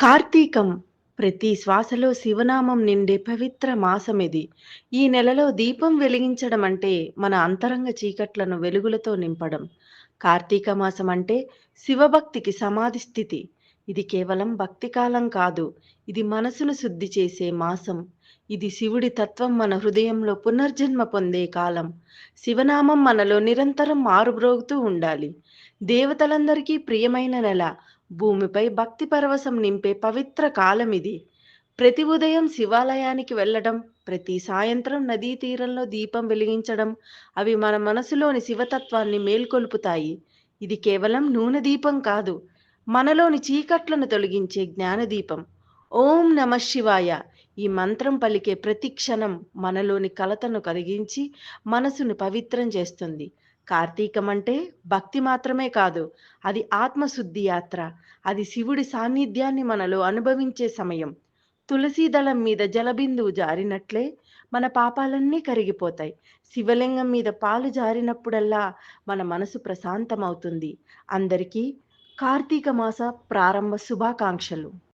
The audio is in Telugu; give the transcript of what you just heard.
కార్తీకం ప్రతి శ్వాసలో శివనామం నిండే పవిత్ర మాసమిది. ఈ నెలలో దీపం వెలిగించడం అంటే మన అంతరంగ చీకట్లను వెలుగులతో నింపడం. కార్తీక మాసం అంటే శివభక్తికి సమాధి స్థితి. ఇది కేవలం భక్తి కాలం కాదు. ఇది మనసును శుద్ధి చేసే మాసం. ఇది శివుడి తత్వం మన హృదయంలో పునర్జన్మ పొందే కాలం. శివనామం మనలో నిరంతరం మారుబ్రోగుతూ ఉండాలి. దేవతలందరికీ ప్రియమైన నెల. భూమిపై భక్తి పరవశం నింపే పవిత్ర కాలం ఇది ప్రతి ఉదయం శివాలయానికి వెళ్ళడం, ప్రతి సాయంత్రం నదీ తీరంలో దీపం వెలిగించడం అవి మన మనసులోని శివతత్వాన్ని మేల్కొల్పుతాయి. ఇది కేవలం నూనె దీపం కాదు. మనలోని చీకట్లను తొలగించే జ్ఞానదీపం. ఓం నమఃశివాయ ఈ మంత్రం పలికే ప్రతి క్షణం మనలోని కలతను కరిగించి మనసును పవిత్రం చేస్తుంది. కార్తీకం అంటే భక్తి మాత్రమే కాదు. అది ఆత్మశుద్ధి యాత్ర. అది శివుడి సాన్నిధ్యాన్ని మనలో అనుభవించే సమయం. తులసీదళం మీద జలబిందువు జారినట్లే మన పాపాలన్నీ కరిగిపోతాయి. శివలింగం మీద పాలు జారినప్పుడల్లా మన మనసు ప్రశాంతమవుతుంది. అందరికీ కార్తీక మాస ప్రారంభ శుభాకాంక్షలు.